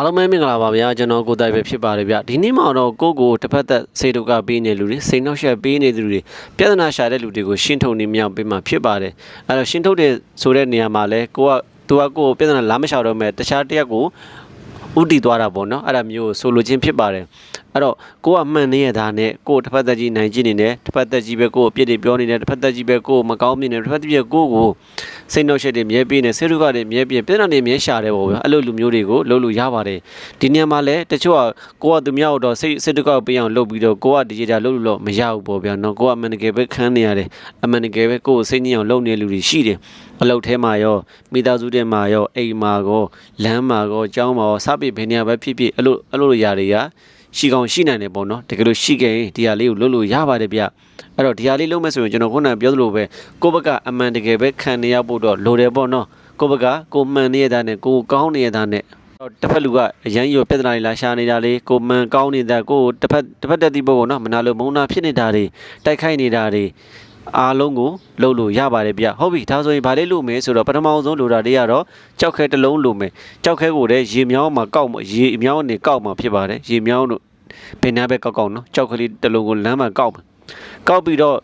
အားလုံးပဲမင်္ဂလာပါဗျာကျွန်တော်ကိုတိုင်ပဲဖြစ်ပါတယ်ဗျဒီနေ့မှာတော့ကိုကိုတစ်ဖက်သက်စေတုကပေးနေလူတွေစိတ်နှောက်ယှက်ပေးနေသူတွေပြဿနာရှာတဲ့လူတွေကိုရှင်းထုတ်နေမြောက်ပေးမှာဖြစ်ပါတယ်အဲ့တော့ရှင်းထုတ်တဲ့ဆိုတဲ့နေရာမှာလဲကိုကသူကကိုကိုပြဿနာလာမရှာတော့မဲ့တခြားတစ်ယောက်ကိုဥတီသွားတာပေါ့နော်အဲ့ဒါမျိုးဆိုလိုချင်းဖြစ်ပါတယ်အဲ့တော့ကိုကမှန်နေရတာနဲ့ကိုတစ်ဖက်သက်ကြီးနိုင်ကြည့်နေတယ်တစ်ဖက်သက်ကြီးပဲကိုကိုပြစ်တွေပြောနေတယ်တစ်ဖက်သက်ကြီးပဲကိုကိုမကောင်းမြင်တယ်တစ်ဖက်သက်ကြီးကိုကိုစိတ်နှောက်ယှက်တွေမြဲပေးနေဆေရုကတွေမြဲပြင်းပြဿနာတွေမြဲရှာတယ်ပေါ့ဗျာအဲ့လိုလူမျိုးတွေကိုလုပ်လို့ရပါတယ်ဒီနေရာမှာလဲတချို့ကကိုကသူများတော့စိတ်စိတ်တကောက်ပေးအောင်လုပ်ပြီးတော့ကိုကဒီဂျီတာလုပ်လို့တော့မရဘူးပေါ့ဗျာနော်ကိုကအမှန်တကယ်ပဲခန်းနေရတယ်အမှန်တကယ်ပဲကိုကိုစိတ်ညစ်အောင်လုပ်နေလူတွေရှိတယ်အလုပ်ထဲမှာရောမိသားစုထဲမှာရောအိမ်မှာရောလမ်းမှာရောကျောင်းမှာရောစပစ်ဘယ်နေရာပဲဖြစ်ဖြစ်အဲ့လိုအဲ့လိုနေရာတွေက ရှိကောင်းရှိနိုင်တယ်ပေါ့နော်တကယ်လို့ရှိခဲ့ရင်ဒီဟာလေးကိုလုပ်လို့ရပါတယ်ဗျအဲ့တော့ဒီဟာလေးလုပ်မယ်ဆိုရင်ကျွန်တော်ခုနကပြောသလိုပဲကိုယ့်ဘက်ကအမှန်တကယ်ပဲခံနေရဖို့တော့လိုတယ်ပေါ့နော်ကိုယ့်ဘက်ကကိုမှန်နေရတာနဲ့ကိုကောင်းနေရတာနဲ့တော့တစ်ဖက်လူကအရန်ရောပြဿနာတွေလာရှာနေတာလေကိုမှန်ကောင်းနေတာကိုတစ်ဖက်တစ်ဖက်တက်သည့်ဘက်ကိုနော်မနာလိုမုန်းနာဖြစ်နေတာတွေတိုက်ခိုက်နေတာတွေ အားလုံးကိုလှုပ်လို့ရပါတယ်ဗျဟုတ်ပြီဒါဆိုရင်ဗာလေးလို့မယ်ဆိုတော့ပထမအောင်ဆုံးလိုတာတွေကတော့ကြောက်ခဲတစ်လုံးလိုမယ်ကြောက်ခဲကိုလည်းရေမြောင်းမှာကောက်မှာရေမြောင်းနေကောက်မှာဖြစ်ပါတယ်ရေမြောင်းတို့ဘယ်နာပဲကောက်ကောက်နော်ကြောက်ကလေးတစ်လုံးကိုလမ်းမှာကောက်မှာကောက်ပြီးတော့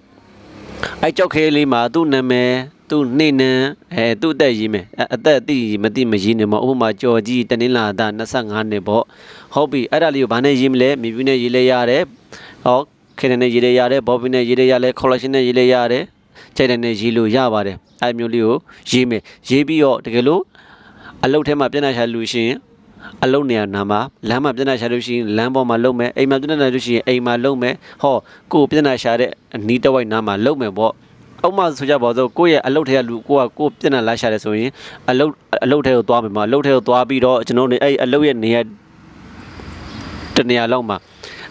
အဲကြောက်ခဲလေးမှာသူ့နာမည်သူ့နေနံအဲသူ့အသက်ရေးမယ်အဲအသက်သိမသိမရေးနေမှာဥပမာကြော်ကြီးတနင်္လာသား25နှစ်ပေါ့ဟုတ်ပြီအဲ့ဒါလေးကိုဘာနဲ့ရေးမလဲမြေပြူးနဲ့ရေးလဲရတယ်ဟော ခဲနဲ့ရေးလဲရတယ်ဘောဘီနဲ့ရေးလဲရတယ်ကော်လက်ရှင်နဲ့ရေးလဲရတယ်ကြိုက်တဲ့နဲ့ရေးလို့ရပါတယ်အဲ့မျိုးလေးကိုရေးမယ်ရေးပြီးတော့တကယ်လို့အလုတ်ထဲမှာပြဿနာရှာလို့ရှိရင်အလုံးနေရာနာမှာလမ်းမှာပြဿနာရှာလို့ရှိရင်လမ်းပေါ်မှာလုံမယ်အိမ်မှာပြဿနာလို့ရှိရင်အိမ်မှာလုံမယ်ဟောကိုယ်ပြဿနာရှာတဲ့အနီးတစ်ဝိုက်နာမှာလုံမယ်ပေါ့အောက်မှာဆိုကြပါစို့ကိုယ့်ရဲ့အလုတ်ထဲကလူကိုကကိုယ်ပြဿနာလာရှာတယ်ဆိုရင်အလုတ်အလုတ်ထဲကိုသွားမယ်မှာအလုတ်ထဲကိုသွားပြီးတော့ကျွန်တော်တို့အဲ့အလုတ်ရဲ့နေရာတနေရာလောက်မှာ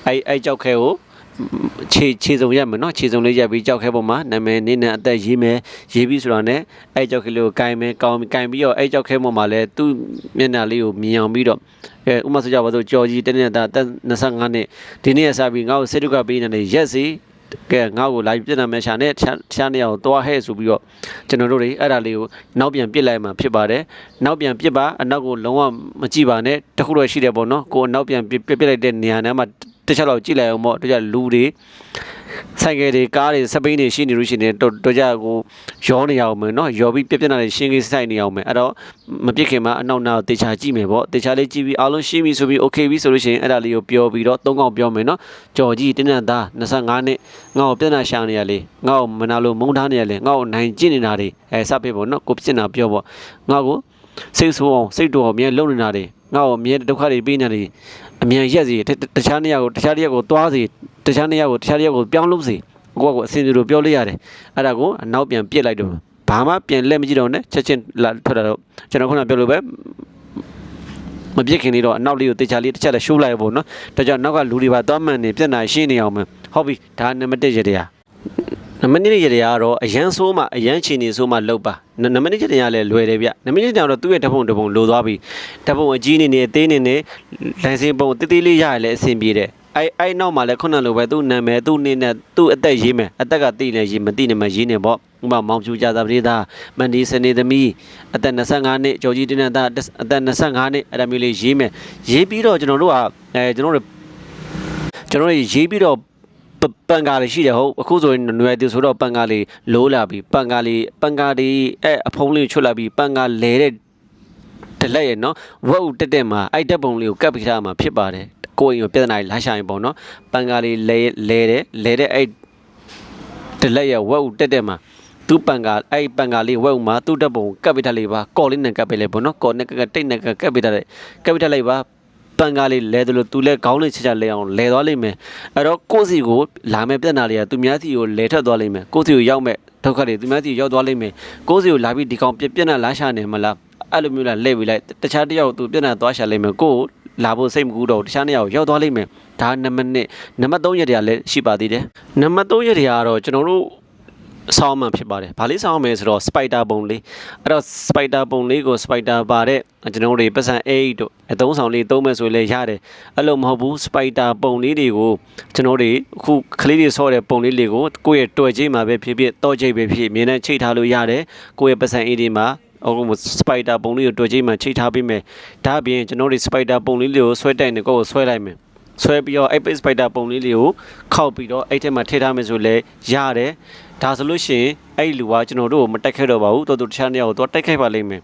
အဲ့အဲ့ကြောက်ခဲကို ခြေခြေစုံရက်မယ်နော်ခြေစုံလေးရက်ပြီးကြောက်ခဲပေါ်မှာနာမည်နင်းနဲ့အသက်ရေးမယ်ရေးပြီးဆိုတော့ ਨੇ အဲ့ကြောက်ခဲလေးကိုကင်မယ်ကောင်းကင်ပြီးတော့အဲ့ကြောက်ခဲပေါ်မှာလည်းသူ့မျက်နှာလေးကိုမြင်အောင်ပြီးတော့အဲဥမာဆိုကြပါစို့ကြော်ကြီးတနေ့တာတက်25နှစ်ဒီနေ့စပြီးငါ့ကိုစေတုကပေးနေတယ်ရက်စီကဲငါ့ကိုလာပြစ်နာမဲရှာနဲ့တခြားနေရာကိုသွားဟဲ့ဆိုပြီးတော့ကျွန်တော်တို့တွေအဲ့ဒါလေးကိုနောက်ပြန်ပြစ်လိုက်မှဖြစ်ပါတယ်နောက်ပြန်ပြစ်ပါအနောက်ကိုလုံးဝမကြည့်ပါနဲ့တခုတော့ရှိတယ်ပေါ့နော်ကိုအနောက်ပြန်ပြစ်ပြစ်လိုက်တဲ့နေရာထဲမှာ တစ်ချက်တော့ကြည့်လိုက်အောင်ပေါ့တခြားလူတွေဆိုင်ကယ်တွေကားတွေစပိန်တွေရှိနေလို့ရှိနေတော့တော့ကြကိုရောနေရအောင်မယ်နော်ရောပြီးပြပြနာတွေရှင်းကိဆိုင်နေအောင်မယ်အဲ့တော့မပြစ်ခင်မှာအနောက်နောက်တေချာကြည့်မယ်ပေါ့တေချာလေးကြည့်ပြီးအားလုံးရှင်းပြီဆိုပြီး okay ပြီဆိုလို့ရှိရင်အဲ့ဒါလေးကိုပြောပြီးတော့သုံးកောင်ပြောမယ်နော်ကြော်ကြီးတင်းတန်သား25နှစ်ငါ့ကိုပြဿနာရှာနေရလေငါ့ကိုမနာလို့မုန်းထားနေရလေငါ့ကိုနိုင်ကျင့်နေတာတွေအဲစပ်ပြပေါ့နော်ကိုပြစ်နာပြောပေါ့ငါ့ကိုစိတ်ဆိုးအောင်စိတ်တော်အောင်မြဲလုံနေတာတွေငါ့ကိုမြဲဒုက္ခတွေပေးနေတာတွေ အမြန်ရက်စီတခြားနေရာကိုတခြားနေရာကိုသွားစီတခြားနေရာကိုတခြားနေရာကိုပြောင်းလို့စီကိုကကိုအစင်လိုပြောလိုက်ရတယ်အဲ့ဒါကိုအနောက်ပြန်ပြစ်လိုက်တော့ဘာမှပြန်လက်မကြည့်တော့နဲ့ချက်ချင်းလာထွက်လာတော့ကျွန်တော်ခုနပြောလို့ပဲမပြစ်ခင်လေးတော့အနောက်လေးကိုတေချာလေးတစ်ချက်လည်းရှိုးလိုက်ပေါ့နော်ဒါကြောင့်နောက်ကလူတွေပါသွားမှန်နေပြက်နာရှင်းနေအောင်မယ်ဟုတ်ပြီဒါနံပါတ်1ရတရား နံပါတ်2ရတရားကတော့အရန်ဆိုးမှအရန်ချီနေဆိုးမှလောက်ပါနံပါတ်2ရတရားလည်းလွယ်တယ်ဗျနံပါတ်2ရတရားတော့သူ့ရဲ့တပုံတပုံလိုသွားပြီတပုံအကြီးနေနေအသေးနေနေလိုင်စင်ပုံတေးသေးလေးရရလဲအဆင်ပြေတယ်အဲ့အဲ့နောက်မှာလည်းခုနလိုပဲသူ့နာမည်သူ့နေနဲ့သူ့အသက်ရေးမယ်အသက်ကတိနေရေးမတိနေမှရေးနေပေါ့ဥပမာမောင်ဖြူကြသာပရိသာမန်ဒီစနေသမီးအသက်25နှစ်ကျော်ကြီးတင်းတဲ့သားအသက်25နှစ်အဲ့ဒါမျိုးလေးရေးမယ်ရေးပြီးတော့ကျွန်တော်တို့ကအဲကျွန်တော်တို့ကျွန်တော်တို့ရေးပြီးတော့ ပန်ကားလေးရှိတယ်ဟုတ်အခုဆိုရင်ຫນွယ်သူဆိုတော့ပန်ကားလေးလိုးလာပြီပန်ကားလေးပန်ကားလေးအဲအဖုံးလေးချွတ်လာပြီပန်ကားလဲတဲ့တလက်ရဲ့နော်ဝက်ဥတက်တက်မှာအဲ့တက်ပုံလေးကိုကပ်ပြီးထားမှာဖြစ်ပါတယ်ကိုယ်ရင်ပြဿနာလာရှာရင်ပေါ့နော်ပန်ကားလေးလဲလဲတယ်လဲတဲ့အဲ့တလက်ရဲ့ဝက်ဥတက်တက်မှာသူ့ပန်ကားအဲ့ပန်ကားလေးဝက်ဥမှာသူ့တက်ပုံကပ်ပြီးထားလေးပါကော်လေးနဲ့ကပ်ပေးလိုက်ပေါ့နော်ကော်နဲ့ကပ်တိတ်နဲ့ကပ်ပေးထားတယ်ကပ်ပေးထားလိုက်ပါ ပန်ကားလေးလဲတယ်လို့သူလဲခေါင်းလေးချချလဲအောင်လဲသွားလိမ့်မယ်အဲ့တော့ကိုယ့်စီကိုလာမဲ့ပြဿနာတွေကသူများစီကိုလဲထွက်သွားလိမ့်မယ်ကိုယ့်စီကိုရောက်မဲ့ဒုက္ခတွေသူများစီရောက်သွားလိမ့်မယ်ကိုယ့်စီကိုလာပြီးဒီကောင်ပြပြက်နဲ့လာရှာနေမလားအဲ့လိုမျိုးလားလဲပြီးလိုက်တခြားတစ်ယောက်သူပြဿနာသွားရှာလိမ့်မယ်ကိုယ်လာဖို့စိတ်မကူတော့တခြားနေရာကိုရောက်သွားလိမ့်မယ်ဒါနံပါတ်1နံပါတ်3ရက်တည်းကလည်းရှိပါသေးတယ်နံပါတ်3ရက်တည်းကတော့ကျွန်တော်တို့ ဆောင်းမှဖြစ်ပါတယ်။ဘာလေးဆောင်းမယ်ဆိုတော့ spider ပုံလေးအဲ့တော့ spider ပုံလေးကို spider ပါတဲ့ကျွန်တော်တို့ပတ်စံ8တို့အသုံးဆောင်လေးသုံးမယ်ဆိုလည်းရတယ်။အဲ့လိုမဟုတ်ဘူး spider ပုံလေးတွေကိုကျွန်တော်တို့အခုကလေးတွေဆော့တဲ့ပုံလေးတွေကိုကိုယ့်ရဲ့တွေ့ချင်းမှာပဲဖြစ်ဖြစ်တော့ချိတ်ပဲဖြစ်မြင်နဲ့ချိတ်ထားလို့ရတယ်။ကိုယ့်ရဲ့ပတ်စံ8ဒီမှာအခုမစပိုက်တာပုံလေးကိုတွေ့ကြည့်မှချိတ်ထားပေးမယ်ဒါအပြင်ကျွန်တော်တို့စပိုက်တာပုံလေးလေးကိုဆွဲတိုင်နေကိုဆွဲလိုက်မယ်ဆွဲပြီးတော့အဲ့ page spider ပုံလေးလေးကိုခောက်ပြီးတော့အဲ့ထဲမှာထည့်ထားမယ်ဆိုလဲရတယ် ဒါဆိုလို့ရှိရင်အဲ့လူကကျွန်တော်တို့ကိုမတက်ခဲ့တော့ပါဘူးတော်တော်တခြားနေရာကိုတော့တက်ခဲ့ပါလိမ့်မယ်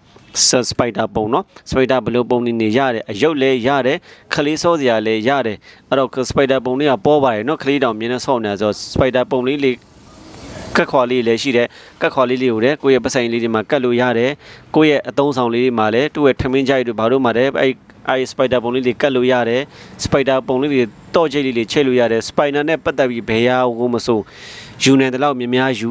စပိုက်တာပုံနော်စပိုက်တာဘယ်လိုပုံနေနေရတယ်အယုတ်လဲရတယ်ခလေးစောစရာလဲရတယ်အဲ့တော့စပိုက်တာပုံလေးကပေါ်ပါတယ်နော်ခလေးတောင်မြင်နေဆော့နေဆိုစပိုက်တာပုံလေးလေးကတ်ခွာလေးလည်းရှိတယ်ကတ်ခွာလေးလေးကိုလည်းကိုယ့်ရဲ့ပစိုင်လေးတွေမှာကတ်လို့ရတယ်ကိုယ့်ရဲ့အသုံးဆောင်လေးတွေမှာလည်းသူ့ရဲ့ထမင်းကြိုက်တွေဘာလို့မှာလည်းအဲ့အဲ့စပိုက်ဒါပုံလေးတွေကတ်လို့ရတယ်စပိုက်ဒါပုံလေးတွေတော့ချိတ်လေးတွေချိတ်လို့ရတယ်စပိုင်နာနဲ့ပတ်သက်ပြီးဘယ်ဟာကိုမဆို ယူနေတယ်လို့များများယူ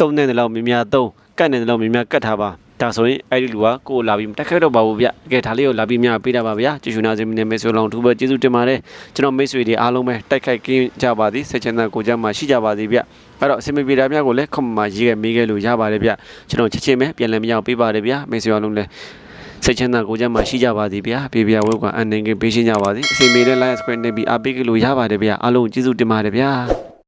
တုံးနေတယ်လို့များများတုံးကတ်နေတယ်လို့များများကတ်ထားပါဒါဆိုရင်အဲ့ဒီလူကကိုယ်လာပြီးမတက်ခဲ့တော့ပါဘူးဗျ။ကဲဒါလေးကိုလာပြီးများပေးတာပါဗျာ။ကျေးဇူးနာစေမင်းနဲ့မေဆွေလောင်ထူပဲကျေးဇူးတင်ပါတယ်။ကျွန်တော်မိတ်ဆွေတွေအားလုံးပဲတိုက်ခိုက်ကင်းကြပါသည်။စိတ်ချမ်းသာကိုယ်ကျန်းမာရှိကြပါသည်ဗျ။အဲ့တော့အစင်မပြေတာများကိုလည်းခွန်မှာရေးခဲ့မေးခဲ့လို့ရပါတယ်ဗျ။ကျွန်တော်ချက်ချင်းပဲပြန်လည်မရအောင်ပေးပါတယ်ဗျာ။မိတ်ဆွေအားလုံးလည်းစိတ်ချမ်းသာကိုယ်ကျန်းမာရှိကြပါသည်ဗျာ။ပြေပြဝဲကအန်နေကပေးရှင်းကြပါသည်။အစင်မေတဲ့ line screen နဲ့ပြီးအားပေးကြလို့ရပါတယ်ဗျာ။အားလုံးကျေးဇူးတင်ပါတယ်ဗျာ။